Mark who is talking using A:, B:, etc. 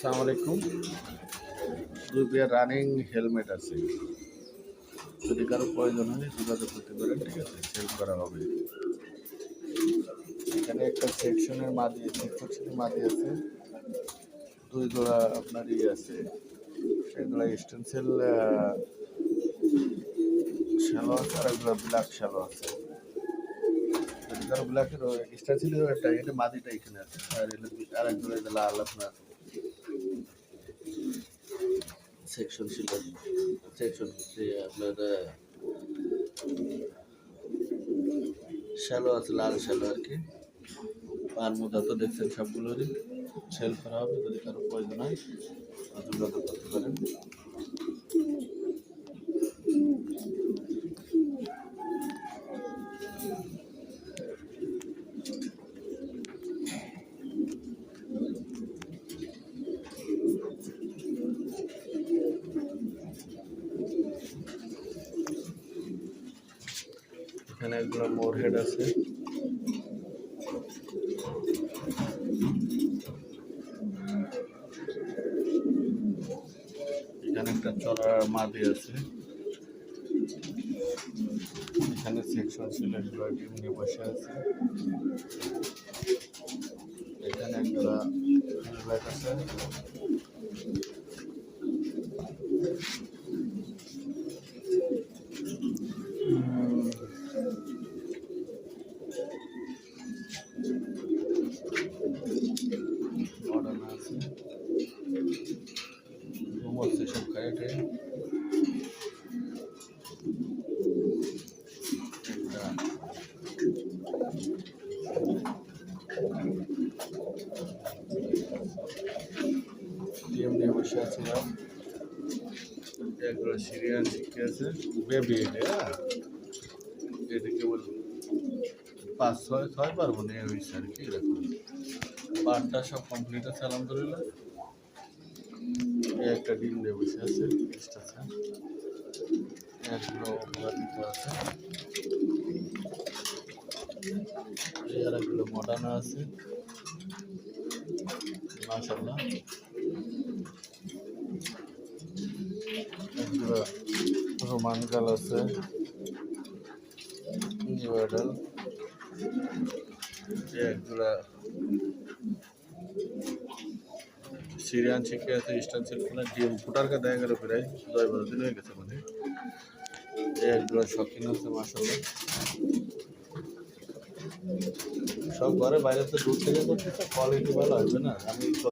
A: আসসালামু আলাইকুম। দুই পেয়ার রানিং হেলমেট আছে। যদি কারও প্রয়োজন হয় যোগাযোগ করতে পারেন, ঠিক আছে? সেল করা হবে। এখানে একটা সেকশনের মাদি সেকশনের মাদি আছে। দুই জোড়া আপনার ইয়ে আছে। এগুলো স্টেন্সিল শ্যালো আছে আর এগুলো ব্ল্যাক শ্যালো আছে। যদি কারও ব্ল্যাকের স্টেন্সিলের একটা, এটা মাদিটা এখানে আছে। আর এগুলো আর একগুলো লাল আপনার সেকশন ছিল সেকশন হচ্ছে আপনার শ্যালো আছে, লাল শ্যালো আর কি। পান মোজা তো দেখছেন সবগুলোরই। সেল করা হবে, যদি কারও প্রয়োজন হয় যোগাযোগ করতে পারেন। এখানে একগুলো মোর হেড আছে। এখানে একটা চড়ার মাদি আছে। এখানে সেকশন ছিল ডিম নিয়ে বসে আছে। এখানে একটা আছে। আছে কারেক্টে একটা ডিএম বসে আছিলাম একগুলো সিরিয়াল শিখে আছে। বেবি হ্যাঁ? এটা কেবল পাঁচ ছয় ছয় পারব না হয়েছে আর কি, এরকম। বারটা সব কমপ্লিট আছে, আলহামদুলিল্লাহ। একটা ডিম দিয়ে বসে আছে টেস্ট আছে। একগুলো আছে। আর একগুলো রোমান গাল আছে। নিউ অ্যাডাল সিরিয়ান শিখে আছে, ইস্টার্ন সিলফোনা যে ফুটারকে দেখা গেল প্রায় দশ বারো দিন হয়ে গেছে মানে একগুলো শখিন হচ্ছে মাসাল্লাহ সব ঘরে বাইরে তো দূর থেকে করতেছে কোয়ালিটি ভালো আসবে না। আমি